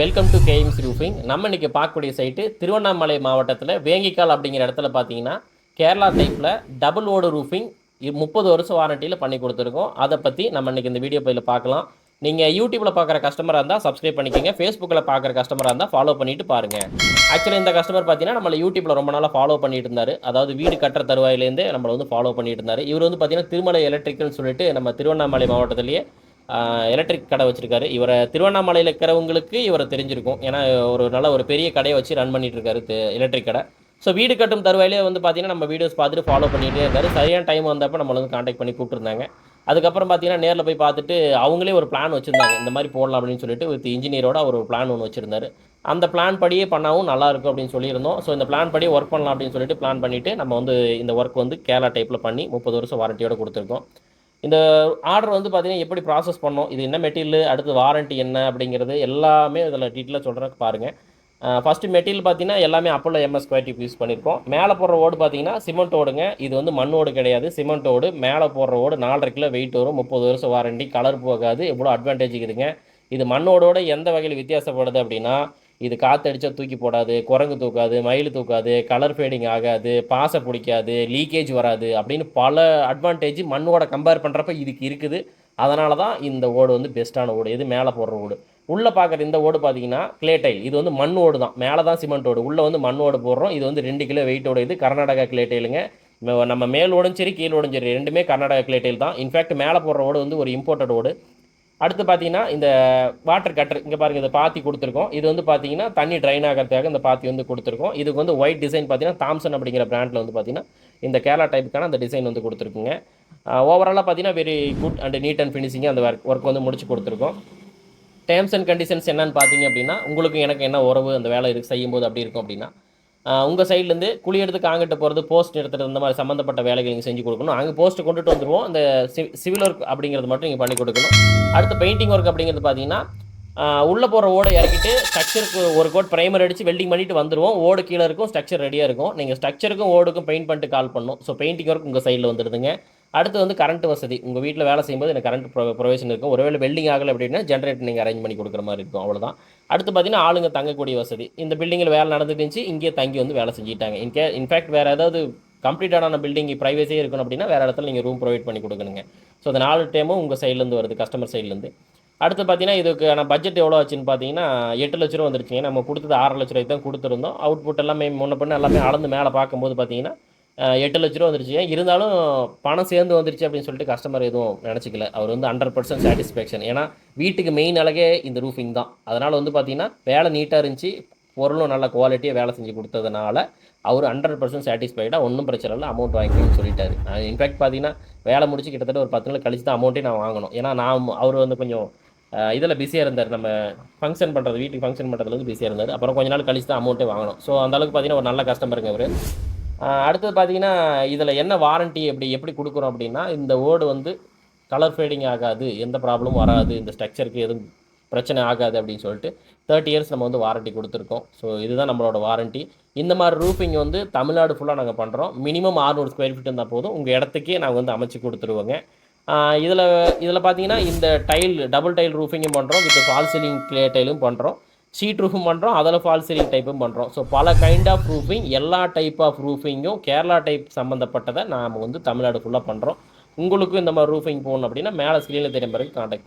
Welcome to KMC roofing நம்ம இன்னைக்கு பார்க்கக்கூடிய சைட்டு திருவண்ணாமலை மாவட்டத்தில் வேங்கிக்கால் அப்படிங்கிற இடத்துல பார்த்தீங்கன்னா கேரளா டைப்பில் டபுள் ஓடு ரூஃபிங் முப்பது வருஷம் வாரண்டியில் பண்ணி கொடுத்துருக்கோம். அதை பற்றி நம்ம இன்னைக்கு இந்த வீடியோ பதில் பார்க்கலாம். நீங்கள் யூடியூப்பில் பார்க்குற கஸ்டமராக இருந்தால் சப்ஸ்கிரைப் பண்ணிக்கோங்க. ஃபேஸ்புக்கில் பார்க்குற கஸ்டமராக இருந்தால் ஃபாலோ பண்ணிட்டு பாருங்கள் ஆக்சுவலி இந்த கஸ்டமர் பார்த்தீங்கன்னா நம்மளை யூடியூப்பில் ரொம்ப நாளாக ஃபாலோ பண்ணிட்டு இருந்தார். அதாவது வீடு கட்டுற தருவாயிலேருந்தே நம்மளை வந்து ஃபாலோ பண்ணிட்டு இருந்தார். இவர் வந்து பார்த்தீங்கன்னா திருமலை எலக்ட்ரிக்கல்னு சொல்லிட்டு நம்ம திருவண்ணாமலை மாவட்டத்திலேயே எலக்ட்ரிக் கடை வச்சுருக்காரு. இவரை திருவண்ணாமலையில் இருக்கிறவங்களுக்கு இவரை தெரிஞ்சிருக்கும். ஏன்னா ஒரு நல்ல ஒரு பெரிய கடையை வச்சு ரன் பண்ணிட்டு இருக்காரு எலக்ட்ரிக் கடை. ஸோ வீடு கட்டும் தருவாயிலே வந்து பார்த்தீங்கன்னா நம்ம வீடியோஸ் பார்த்துட்டு ஃபாலோ பண்ணிகிட்டே இருந்தார். சரியான டைம் வந்தப்போ நம்மளை வந்து காண்டாக்ட் பண்ணி கூப்பிட்டுருந்தாங்க. அதுக்கப்புறம் பார்த்தீங்கன்னா நேரில் போய் பார்த்துட்டு அவங்களே ஒரு பிளான் வச்சுருந்தாங்க. இந்த மாதிரி போடலாம் அப்படின்னு சொல்லிட்டு வித் இன்ஜினியரோட ஒரு பிளான் ஒன்று வச்சுருந்தாரு. அந்த பிளான் படியே பண்ணாவும் நல்லா இருக்கும் அப்படின்னு சொல்லியிருந்தோம். ஸோ இந்த பிளான் படியே ஒர்க் பண்ணலாம் அப்படின்னு சொல்லிட்டு பிளான் பண்ணிவிட்டு நம்ம வந்து இந்த ஒர்க் வந்து கேரளா டைப்பில் பண்ணி முப்பது வருஷம் வாரண்டியோட கொடுத்துருக்கோம். இந்த ஆர்டர் வந்து பார்த்தீங்கன்னா எப்படி ப்ராசஸ் பண்ணோம்? இது என்ன மெட்டீரியல் அடுத்து வாரண்ட்டி என்ன அப்படிங்கிறது எல்லாமே இதில் டீட்டெயிலாக சொல்கிறேன் பாருங்கள் ஃபஸ்ட்டு மெட்டீரியல் பார்த்தீங்கன்னா எல்லாமே அப்போலோ எம்எஸ் குவாலிட்டி யூஸ் பண்ணியிருக்கோம். மேலே போடுற ஓடு பார்த்தீங்கன்னா சிமெண்ட் ஓடுங்க. இது வந்து மண் ஓடு கிடையாது. சிமெண்ட் ஓடு. மேலே போடுற ஓடு நாலரை கிலோ வெயிட் வரும். முப்பது வருஷம் வாரண்டி கலர் போகாது. எவ்வளோ அட்வான்டேஜ் இருக்குதுங்க இது மண்ணோடோட எந்த வகையில் வித்தியாசப்படுது அப்படின்னா இது காற்றடிச்சா தூக்கி போடாது குரங்கு தூக்காது மயில் தூக்காது கலர் ஃபேடிங் ஆகாது பாசை பிடிக்காது லீக்கேஜ் வராது அப்படின்னு பல அட்வான்டேஜ் மண்ணோட கம்பேர் பண்ணுறப்ப இதுக்கு இருக்குது. அதனால தான் இந்த ஓடு வந்து பெஸ்ட்டான ஓடு. இது மேலே போடுற ஓடு? உள்ளே பார்க்குற இந்த ஓடு பார்த்தீங்கன்னா கிளே டைல் இது வந்து மண் ஓடு தான். மேலே தான் சிமெண்ட் ஓடு. உள்ளே வந்து மண் ஓடு போடுறோம். இது வந்து ரெண்டு கிலோ வெயிட்டோட இது கர்நாடகா கிளே டைலுங்க நம்ம மேல் ஓடும் சரி கீழ் ஓடும் சரி ரெண்டுமே கர்நாடகா கிளே டைல் தான். இன்ஃபேக்ட் மேலே போடுற ஓடு வந்து ஒரு இம்போர்ட்டட் ஓடு. அடுத்து பார்த்தீங்கன்னா இந்த வாட்டர் கட்டர் இங்கே பாருங்கள் இந்த பாத்தி கொடுத்துருக்கோம். இது வந்து பார்த்தீங்கன்னா தண்ணி ட்ரைன் ஆகிறதுக்காக இந்த பாத்தி வந்து கொடுத்துருக்கோம். இதுக்கு வந்து ஒயிட் டிசைன் பார்த்தீங்கன்னா தாம்சன் அப்படிங்கிற பிராண்டில் வந்து பார்த்தீங்கன்னா இந்த கேரளா டைப்புக்கான அந்த டிசைன் வந்து கொடுத்துருக்குங்க. ஓவராலாக பார்த்தீங்கன்னா very good and neat and ஃபினிஷிங்காக அந்த ஒர்க் ஒர்க் வந்து முடிச்சு கொடுத்துருக்கோம். டேர்ம்ஸ் அண்ட் கண்டிஷன்ஸ் என்னன்னு பார்த்தீங்க அப்படின்னா உங்களுக்கு எனக்கு என்ன உறவு அந்த வேலை இருக்கு செய்யும்போது அப்படி இருக்கும் அப்படின்னா உங்கள் சைட்லேருந்து குழி எடுத்து காங்கிட்ட போகிறது போஸ்ட் எடுத்துகிட்டு இந்த மாதிரி சம்மந்தப்பட்ட வேலைகள் நீங்கள் செஞ்சு கொடுக்கணும். அங்கே போஸ்ட் கொண்டுட்டு வந்துடுவோம் அந்த சிவில் ஒர்க் அப்படிங்கிறது மட்டும் நீங்கள் பண்ணி கொடுக்கணும். அடுத்து பெயிண்டிங் ஒர்க் அப்படிங்கிறது பார்த்தீங்கன்னா உள்ளே போகிற ஓடை இறக்கிட்டு ஸ்ட்ரக்சருக்கு ஒரு கோட் ப்ரைமர் அடித்து வெல்டிங் பண்ணிட்டு வந்துடுவோம் ஓடு கீழே இருக்கும் ஸ்ட்ரக்சர் ரெடியாக இருக்கும். நீங்கள் ஸ்ட்ரக்சருக்கும் ஓடுக்கும் பெயிண்ட் பண்ணிட்டு கால் பண்ணணும். ஸோ பெயிண்டிங் ஒர்க் உங்கள் சைடில் வந்துடுதுங்க. அடுத்து வந்து கரண்ட் வசதி. உங்கள் வீட்டில் வேலை செய்யும்போது எனக்கு கரண்ட் ப்ரொ ப்ரொவேஷன் இருக்கும். ஒருவேளை வெல்டிங் ஆகலை அப்படின்னா ஜென்ரேட்டர் நீங்கள் அரேஞ்ச் பண்ணி கொடுக்குற மாதிரி இருக்கும். அவ்வளோதான் அடுத்து பார்த்தீங்கன்னா ஆளுங்க தங்கக்கூடிய வசதி. இந்த பில்டிங்கில் வேலை நடந்துட்டு இருந்துச்சு இங்கேயே தங்கி வந்து வேலை செஞ்சுட்டாங்க. இன்கே இன்ஃபேக்ட் வேறு ஏதாவது கம்ப்ளீட்டடான பில்டிங் ப்ரைவசியே இருக்கணும் அப்படின்னா வேறு இடத்துல நீங்கள் ரூம் ப்ரொவைட் பண்ணி கொடுக்கணுங்க. ஸோ அந்த நாலு டைமும் உங்கள் சைட்லேருந்து வருது கஸ்டமர் சைட்லேருந்து அடுத்து பார்த்தீங்கன்னா இதுக்கான பட்ஜெட் எவ்வளோ ஆச்சுன்னு பார்த்தீங்கன்னா எட்டு லட்ச ரூபா வந்துருச்சுங்க. நம்ம கொடுத்தது ஆறு லட்ச ரூபாய்க்கு தான் கொடுத்துருந்தோம். அவுட்புட் எல்லாமே முன்ன பண்ண எல்லாமே அளந்து மேலே பார்க்கும்போது பார்த்தீங்கன்னா எட்டு லட்ச ரூபா வந்துருச்சு. இருந்தாலும் பணம் சேர்ந்து வந்துருச்சு அப்படின்னு சொல்லிட்டு கஸ்டமர் எதுவும் நினச்சிக்கல. அவர் வந்து ஹண்ட்ரட் பர்சன்ட் சாட்டிஸ்ஃபேக்ஷன் ஏன்னா வீட்டுக்கு மெயின் அழகே இந்த ரூஃபிங் தான். அதனால் வந்து பார்த்தீங்கன்னா வேலை நீட்டாக இருந்துச்சு. பொருளும் நல்ல குவாலிட்டியாக வேலை செஞ்சு கொடுத்ததுனால அவர் ஹண்ட்ரட் பர்சன்ட் சாட்டிஸ்ஃபைடாக ஒன்றும் பிரச்சனை இல்லை அமௌண்ட் வாங்கிக்கணும்னு சொல்லிட்டாரு. இன்ஃபேக்ட் பார்த்தீங்கன்னா வேலை முடிச்சு கிட்டத்தட்ட ஒரு பத்து நாள் கழிச்சு தான் அமௌண்ட்டே நான் வாங்கணும். ஏன்னா நான் அவர் வந்து கொஞ்சம் இதில் பிஸியாக இருந்தார். நம்ம ஃபங்க்ஷன் பண்ணுறது வீட்டுக்கு ஃபங்க்ஷன் பண்ணுறதுல வந்து பிஸியாக இருந்தார். அப்புறம் கொஞ்ச நாள் கழிச்சு தான் அமௌண்ட்டே வாங்கணும். ஸோ அந்த அளவுக்கு பார்த்தீங்கன்னா ஒரு நல்ல கஸ்டமருங்க அவர். அடுத்தது பார்த்தீங்கன்னா இதில் என்ன வாரண்ட்டி எப்படி எப்படி கொடுக்குறோம் அப்படின்னா இந்த ஓடு வந்து கலர் ஃபேடிங் ஆகாது எந்த ப்ராப்ளமும் வராது இந்த ஸ்ட்ரக்சருக்கு எதுவும் பிரச்சனை ஆகாது அப்படின்னு சொல்லிட்டு தேர்ட்டி இயர்ஸ் நம்ம வந்து வாரண்ட்டி கொடுத்துருக்கோம். ஸோ இதுதான் நம்மளோட வாரண்ட்டி இந்த மாதிரி ரூஃபிங் வந்து தமிழ்நாடு ஃபுல்லாக நாங்கள் பண்ணுறோம் மினிமம் 600 ஸ்கொயர் ஃபீட் இருந்தால் போதும். உங்கள் இடத்துக்கே நாங்கள் வந்து அமைச்சு கொடுத்துருவோங்க. இதில் இதில் பார்த்தீங்கன்னா இந்த டைல் டபுள் டைல் ரூஃபிங்கும் பண்ணுறோம் வித் ஃபால் சீலிங் கிளே டைலும் பண்ணுறோம் ஷீட் ரூஃபும் பண்ணுறோம் அதில் ஃபால் சீலிங் டைப்பும் பண்ணுறோம் ஸோ பல கைண்ட் ஆஃப் ரூஃபிங் எல்லா டைப் ஆஃப் ரூஃபிங்கும் கேரளா டைப் சம்மந்தப்பட்டதை நாம் வந்து தமிழ்நாடு ஃபுல்லாக பண்ணுறோம் உங்களுக்கும் இந்த மாதிரி ரூஃபிங் போகணும் அப்படின்னா மேலே ஸ்க்ரீனில் தெரியும் பிறகு காண்டாக்ட்